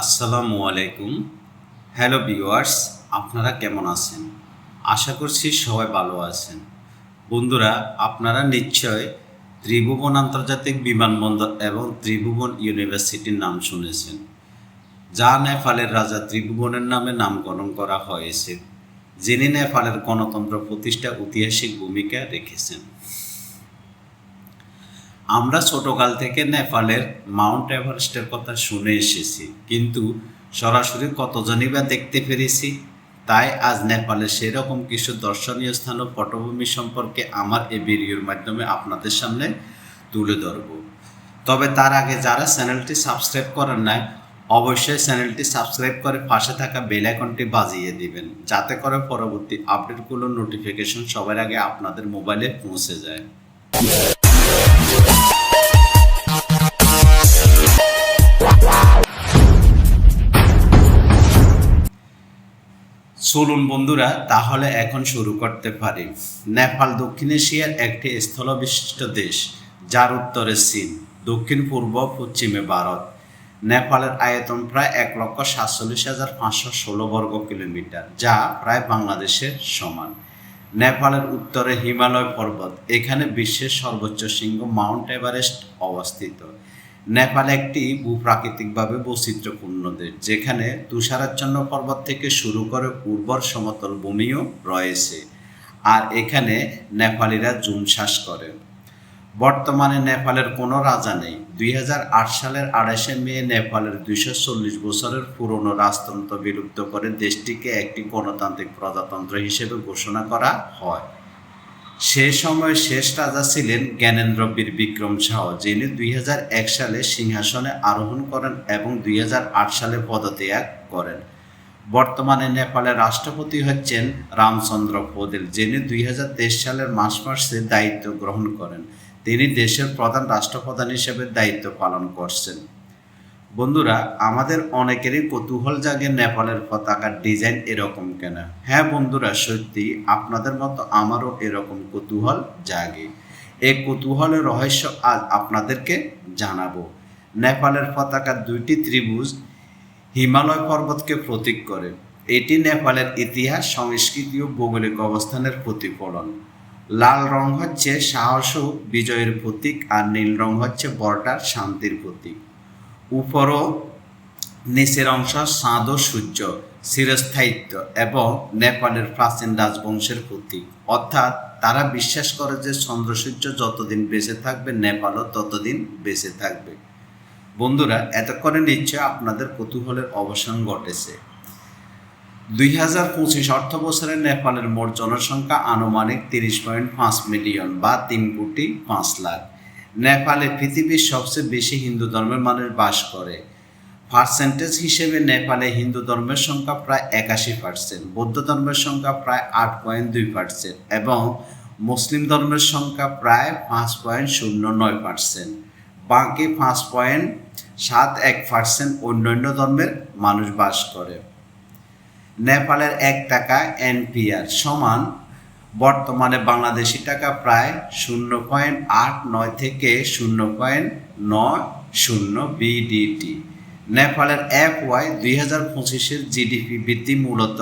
আসসালামু আলাইকুম। Hello viewers আপনারা কেমন আছেন? আশা করছি সবাই ভালো আছেন। বন্ধুরা, আপনারা নিশ্চয় ত্রিভুবন আন্তর্জাতিক বিমানবন্দর এবং ত্রিভুবন ইউনিভার্সিটির নাম শুনেছেন। যা নেপালের রাজা ত্রিভুবনের নামে নামকরণ করা হয়েছে, যিনি নেপালের গণতন্ত্র প্রতিষ্ঠা ঐতিহাসিক ভূমিকা রেখেছেন। আমরা ছোটকাল থেকে নেপালের মাউন্ট এভারেস্টের কথা শুনে এসেছি, কিন্তু সরাসরি কতজনই বা দেখতে পেরেছি? তাই আজ নেপালের সেরকম কিছু দর্শনীয় স্থান ও পটভূমি সম্পর্কে আমার এই ভিডিওর মাধ্যমে আপনাদের সামনে তুলে ধরব। তবে তার আগে যারা চ্যানেলটি সাবস্ক্রাইব করেন নাই, অবশ্যই চ্যানেলটি সাবস্ক্রাইব করে পাশে থাকা বেল আইকনটি বাজিয়ে দিবেন, যাতে করে পরবর্তী আপডেটগুলোর নোটিফিকেশন সবার আগে আপনাদের মোবাইলে পৌঁছে যায়। চলুন বন্ধুরা, তাহলে এখন শুরু করতে পারি। নেপাল, দক্ষিণ এশিয়ার একটি স্থলবিশিষ্ট দেশ, যার উত্তরে চীন, দক্ষিণ, পূর্ব, পশ্চিমে ভারত। নেপালের আয়তন প্রায় এক লক্ষ সাতচল্লিশ হাজার পাঁচশো ষোলো বর্গ কিলোমিটার, যা প্রায় বাংলাদেশের সমান। নেপালের উত্তরে হিমালয় পর্বত, এখানে বিশ্বের সর্বোচ্চ শৃঙ্গ মাউন্ট এভারেস্ট অবস্থিত। নেপাল একটি ভূপ্রাকৃতিকভাবে বৈচিত্র্যপূর্ণ দেশ, যেখানে তুষারাচ্ছন্ন পর্বত থেকে শুরু করে উর্বর সমতল ভূমিও রয়েছে, আর এখানে নেপালিরা জুম শ্বাস করে। বর্তমানে নেপালের কোনো রাজা নেই। দুই হাজার আট সালের আড়াইশে মে নেপালের দুইশো চল্লিশ বছরের পুরনো রাজতন্ত্র বিলুপ্ত করে দেশটিকে একটি গণতান্ত্রিক প্রজাতন্ত্র হিসেবে ঘোষণা করা হয়। সে সময় শেষ রাজা ছিলেন জ্ঞানেন্দ্র বীর বিক্রম শাহ যিনি দুই হাজার এক সালে সিংহাসনে আরোহণ করেন এবং দুই হাজার আট সালে পদত্যাগ করেন। বর্তমানে নেপালের রাষ্ট্রপতি হচ্ছেন রামচন্দ্র পৌদেল, যিনি দুই হাজার তেইশ সালের মার্চ মাসে দায়িত্ব গ্রহণ করেন। তিনি দেশের প্রধান রাষ্ট্রপ্রধান হিসেবে দায়িত্ব পালন করছেন। বন্ধুরা, আমাদের অনেকেরই কৌতূহল জাগে নেপালের পতাকার ডিজাইন এরকম কেন। হ্যাঁ বন্ধুরা, সত্যি আপনাদের মতো আমারও এরকম কৌতূহল জাগে। এই কৌতূহলের রহস্য আজ আপনাদেরকে জানাব। নেপালের পতাকার দুইটি ত্রিভুজ হিমালয় পর্বতকে প্রতীক করে। এটি নেপালের ইতিহাস, সংস্কৃতি ও ভৌগোলিক অবস্থানের প্রতিফলন। লাল রং হচ্ছে সাহস ও বিজয়ের প্রতীক আর নীল রং হচ্ছে বর্ডার শান্তির প্রতীক। উপর নিচের অংশ ও সূর্য চিরস্থায়িত্ব এবং নেপালের প্রাচীন রাজবংশের প্রতীক। অর্থাৎ তারা বিশ্বাস করে যে চন্দ্র সূর্য যতদিন বেঁচে থাকবে, নেপালও ততদিন বেঁচে থাকবে। বন্ধুরা, এতক্ষণে নিশ্চয় আপনাদের কৌতূহলের অবসান ঘটেছে। দুই হাজার পঁচিশ অর্থ বছরে নেপালের মোট জনসংখ্যা আনুমানিক তিরিশ পয়েন্ট পাঁচ মিলিয়ন বা তিন কোটি পাঁচ লাখ। নেপালে পৃথিবীর সবচেয়ে বেশি হিন্দু ধর্মের মানুষ বাস করে। পার্সেন্টেজ হিসেবে নেপালে হিন্দু ধর্মের সংখ্যা প্রায় একাশি পার্সেন্ট বৌদ্ধ ধর্মের সংখ্যা প্রায় আট পয়েন্ট দুই পার্সেন্ট এবং মুসলিম ধর্মের সংখ্যা প্রায় পাঁচ পয়েন্ট শূন্য নয় পার্সেন্ট বাকি পাঁচ পয়েন্ট সাত এক পার্সেন্ট অন্যান্য ধর্মের মানুষ বাস করে। নেপালের এক টাকা এনপিআর সমান বর্তমানে বাংলাদেশি টাকা প্রায় শূন্য পয়েন্ট আট নয় থেকে শূন্য পয়েন্ট নয় শূন্য বিডিটি নেপালের এক ওয়াই দুই হাজার পঁচিশের জিডিপি বৃদ্ধি মূলত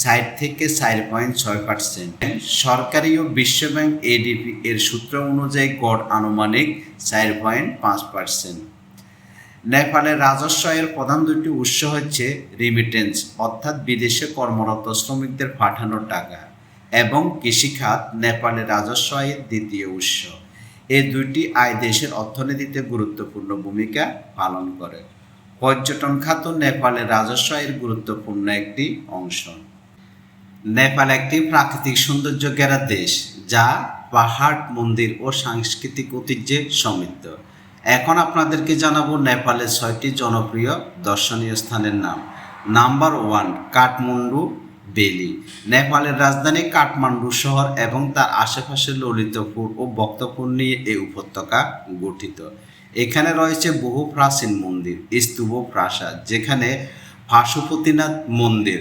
ষাট থেকে চার পয়েন্ট ছয় পার্সেন্ট। সরকারি ও বিশ্বব্যাংক এডিপি এর সূত্র অনুযায়ী গড় আনুমানিক চার পয়েন্ট পাঁচ পার্সেন্ট। নেপালের রাজস্ব আয়ের প্রধান দুটি উৎস হচ্ছে রিমিটেন্স অর্থাৎ বিদেশে কর্মরত শ্রমিকদের পাঠানো টাকা। এবং কৃষিখাত নেপালের রাজস্ব আয়ের দ্বিতীয় উৎস। এই দুইটি আয় দেশের অর্থনীতিতে গুরুত্বপূর্ণ ভূমিকা পালন করে। পর্যটন খাত নেপালের রাজস্ব আয়ের গুরুত্বপূর্ণ একটি অংশ। নেপাল একটি প্রাকৃতিক সৌন্দর্য ঘেরা দেশ, যা পাহাড়, মন্দির ও সাংস্কৃতিক ঐতিহ্যে সমৃদ্ধ। এখন আপনাদেরকে জানাব নেপালের ছয়টি জনপ্রিয় দর্শনীয় স্থানের নাম। নাম্বার ওয়ান, কাঠমান্ডু বেলি নেপালের রাজধানী কাঠমান্ডু শহর এবং তার আশেপাশে ললিতপুর ও বক্তপুর নিয়ে এই উপত্যকা গঠিত। এখানে রয়েছে বহু প্রাচীন মন্দির, স্তূপ প্রাসাদ, যেখানে পাশুপতিনাথ মন্দির,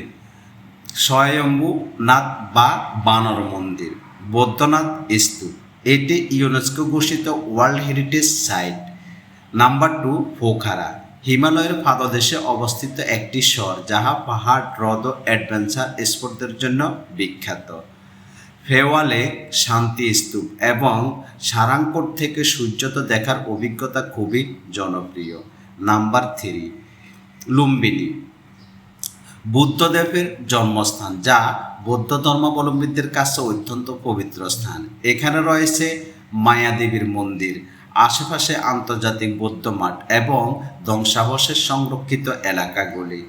স্বয়ম্ভুনাথ বা বানর মন্দির বৌদ্ধনাথ স্তূপ। এটি ইউনেস্কো ঘোষিত world heritage site. Number two, Pokhara. হিমালয়ের পাদদেশে অবস্থিত একটি শহর, যাহা পাহাড়, হ্রদ অ্যাডভেঞ্চার স্পোর্টদের জন্য বিখ্যাত। ফেওয়ালে শান্তি স্তূপ এবং সারাংকোট থেকে সূর্যোদয় দেখার অভিজ্ঞতা খুবই জনপ্রিয়। Number three, Lumbini. বুদ্ধদেবের জন্মস্থান, যা বৌদ্ধ ধর্মাবলম্বীদের কাছে অত্যন্ত পবিত্র স্থান। এখানে রয়েছে মায়াদেবীর মন্দির আশেপাশে আন্তর্জাতিক বৌদ্ধ মাঠ এবং ধ্বংসাবশেষ সংরক্ষিত এলাকাগুলি।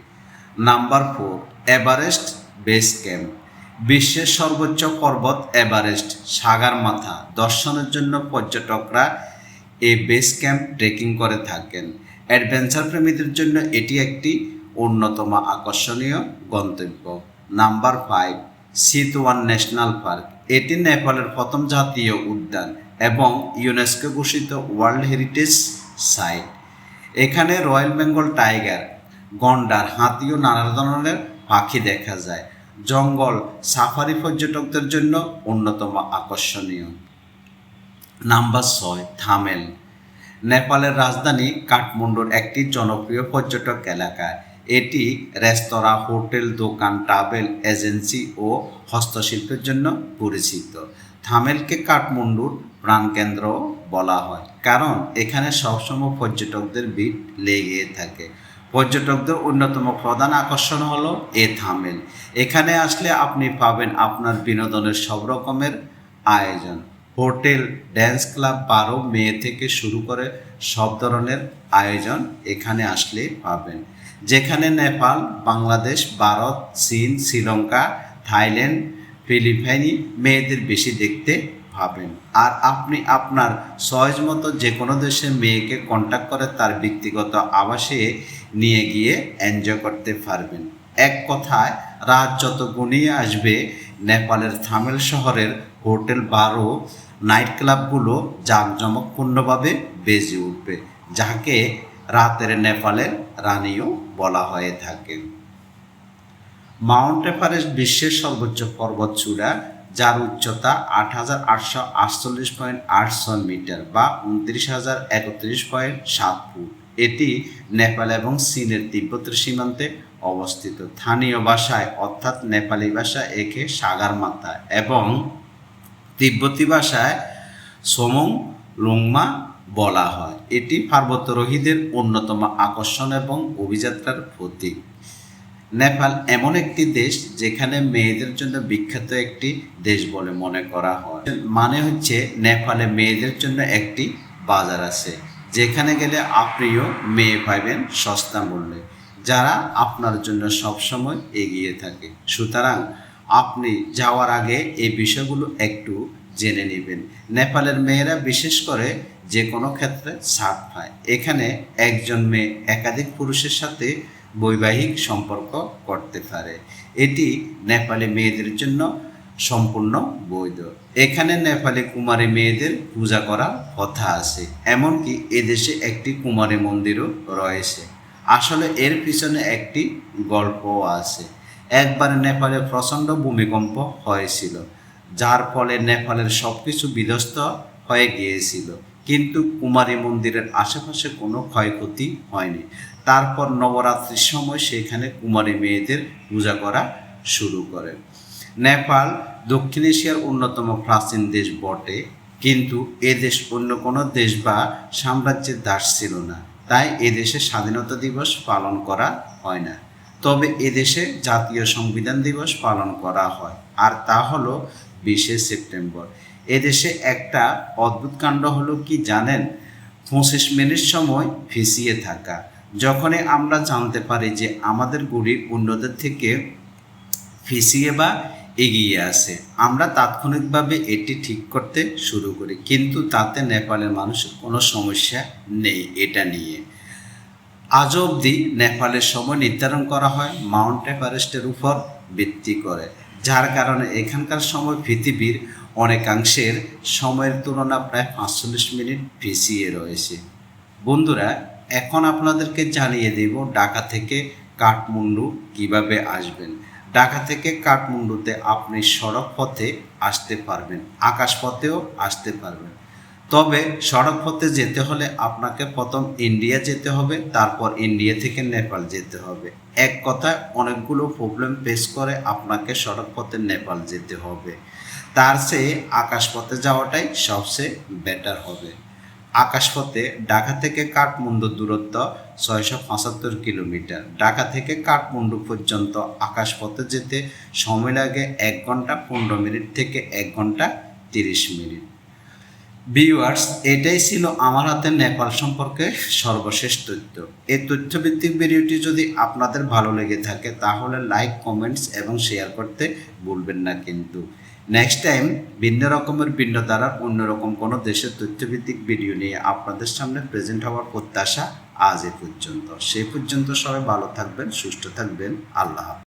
Number four, Everest base camp. বিশ্বের সর্বোচ্চ পর্বত এভারেস্ট, সাগার মাথা। দর্শনের জন্য পর্যটকরা এই বেস ক্যাম্প ট্রেকিং করে থাকেন। অ্যাডভেঞ্চার প্রেমীদের জন্য এটি একটি অন্যতম আকর্ষণীয় গন্তব্য। Number five Chitwan national park. এটি নেপালের প্রথম জাতীয় উদ্যান। এবং ইউনেস্কো ঘোষিত ওয়ার্ল্ড হেরিটেজ সাইট। এখানে রয়্যাল বেঙ্গল টাইগার, গন্ডার, হাতি ও নানা ধরনের পাখি দেখা যায়। জঙ্গল, সাফারি পর্যটকদের জন্য অন্যতম আকর্ষণীয়। নাম্বার ছয়, থামেল। নেপালের রাজধানী কাঠমান্ডুর একটি জনপ্রিয় পর্যটক এলাকা। এটি রেস্তোরাঁ, হোটেল, দোকান, ট্রাভেল এজেন্সি ও হস্তশিল্পের জন্য পরিচিত। থামেলকে কাঠমান্ডুর প্রাণকেন্দ্র বলা হয়। কারণ এখানে সবসময় পর্যটকদের ভিড় লেগে থাকে। পর্যটকদের অন্যতম প্রধান আকর্ষণ হলো এ থামেল এখানে আসলে আপনি পাবেন আপনার বিনোদনের সব রকমের আয়োজন। হোটেল, ড্যান্স ক্লাব, বারো মে থেকে শুরু করে সব ধরনের আয়োজন এখানে আসলে পাবেন। যেখানে নেপাল, বাংলাদেশ, ভারত, চীন, শ্রীলঙ্কা, থাইল্যান্ড ফিলিপাইনি মেয়েদের বেশি দেখতে পাবেন আর আপনি আপনার সহজ মতো যে কোনো দেশের মেয়েকে কন্ট্যাক্ট করে তার ব্যক্তিগত আবাসে নিয়ে গিয়ে এনজয় করতে পারবেন। এক কথায়, রাত যত গুনিয়ে আসবে, নেপালের থামেল শহরের হোটেল, বার নাইট ক্লাবগুলো জাঁকজমকপূর্ণভাবে বেজে উঠবে, যাকে রাতের নেপালের রানীও বলা হয়ে থাকে। মাউন্ট এভারেস্ট বিশ্বের সর্বোচ্চ পর্বতচূড়া যার উচ্চতা আট হাজার আটশো আটচল্লিশ পয়েন্ট আটশো মিটার বা উনত্রিশ হাজার একত্রিশ পয়েন্ট সাত ফুট। এটি নেপাল এবং চীনের তিব্বতের সীমান্তে অবস্থিত। স্থানীয় ভাষায়, অর্থাৎ নেপালি ভাষা একে সাগারমাথা এবং তিব্বতী ভাষায় সোমং লুংমা বলা হয়। এটি পার্বত্যরোহীদের অন্যতম আকর্ষণ এবং অভিযাত্রার প্রতীক। নেপাল এমন একটি দেশ যেখানে মেয়েদের জন্য বিখ্যাত একটি দেশ বলে মনে করা হয়। মানে হচ্ছে নেপালে মেয়েদের জন্য একটি বাজার আছে, যেখানে গেলে আপনিও মেয়ে পাইবেন সস্তা মূল্যে, যারা আপনার জন্য সবসময় এগিয়ে থাকে। সুতরাং আপনি যাওয়ার আগে এই বিষয়গুলো একটু জেনে নেবেন। নেপালের মেয়েরা বিশেষ করে যে কোনো ক্ষেত্রে ছাড় পায়। এখানে একজন মেয়ে একাধিক পুরুষের সাথে বৈবাহিক সম্পর্ক করতে পারে। এটি নেপালি মেয়েদের জন্য সম্পূর্ণ বৈধ। এখানে নেপালি কুমারী মেয়েদের পূজা করার কথা আছে, এমনকি এদেশে একটি কুমারী মন্দিরও রয়েছে। আসলে এর পিছনে একটি গল্পও আছে। একবার নেপালে প্রচণ্ড ভূমিকম্প হয়েছিল, যার ফলে নেপালের সব কিছু বিধ্বস্ত হয়ে গিয়েছিল। কিন্তু কুমারী মন্দিরের আশেপাশে কোনো ক্ষয়ক্ষতি হয়নি। তারপর নবরাত্রির সময় সেখানে কুমারী মেয়েদের পূজা করা শুরু করে। নেপাল, দক্ষিণ এশিয়ার অন্যতম প্রাচীন দেশ বটে, কিন্তু এ দেশ অন্য কোনো দেশ বা সাম্রাজ্যের দাস ছিল না। তাই এদেশে স্বাধীনতা দিবস পালন করা হয় না। তবে এদেশে জাতীয় সংবিধান দিবস পালন করা হয়, আর তা হলো বিশে সেপ্টেম্বর। এদেশে একটা অদ্ভুত কাণ্ড হলো কি জানেন? পঁচিশ মিনিট সময় ফিসিয়ে থাকা। যখনই আমরা জানতে পারি যে আমাদের গুড়ি অন্যদের থেকে ফিসিয়ে বা এগিয়ে আসে, আমরা তাৎক্ষণিকভাবে এটি ঠিক করতে শুরু করি। কিন্তু তাতে নেপালের মানুষের কোনো সমস্যা নেই এটা নিয়ে। আজ অবধি নেপালের সময় নির্ধারণ করা হয়, মাউন্ট এভারেস্টের উপর ভিত্তি করে, যার কারণে এখানকার সময় পৃথিবীর অনেকাংশের সময়ের তুলনা প্রায় পাঁচচল্লিশ মিনিট পিছিয়ে রয়েছে। বন্ধুরা এখন আপনাদেরকে জানিয়ে দেব ঢাকা থেকে কাঠমান্ডু কীভাবে আসবেন। ঢাকা থেকে কাঠমান্ডুতে আপনি সড়ক পথে আসতে পারবেন, আকাশ পথেও আসতে পারবেন। তবে সড়ক পথে যেতে হলে আপনাকে প্রথম ইন্ডিয়া যেতে হবে, তারপর ইন্ডিয়া থেকে নেপাল যেতে হবে। এক কথায় অনেকগুলো প্রবলেম ফেস করে আপনাকে সড়ক পথে নেপাল যেতে হবে। তার চেয়ে আকাশপথে যাওয়াটাই সবচেয়ে বেটার হবে। আকাশপথে ঢাকা থেকে কাঠমান্ডু দূরত্ব ছয়শো পঁচাত্তর কিলোমিটার। ঢাকা থেকে কাঠমান্ডু পর্যন্ত আকাশপথে যেতে সময় লাগে এক ঘণ্টা পনেরো মিনিট থেকে এক ঘণ্টা তিরিশ মিনিট। ভিউয়ার্স, এটাই ছিল আমার হাতে নেপাল সম্পর্কে সর্বশেষ তথ্য। এই তথ্যভিত্তিক ভিডিওটি যদি আপনাদের ভালো লেগে থাকে, তাহলে লাইক, কমেন্টস এবং শেয়ার করতে ভুলবেন না কিন্তু। নেক্সট টাইম ভিন্ন রকমের ভিন্ন দ্বারা অন্যরকম কোনো দেশের তথ্যভিত্তিক ভিডিও নিয়ে আপনাদের সামনে প্রেজেন্ট হওয়ার প্রত্যাশা আজ এ পর্যন্ত সে পর্যন্ত সবাই ভালো থাকবেন, সুস্থ থাকবেন আল্লাহ।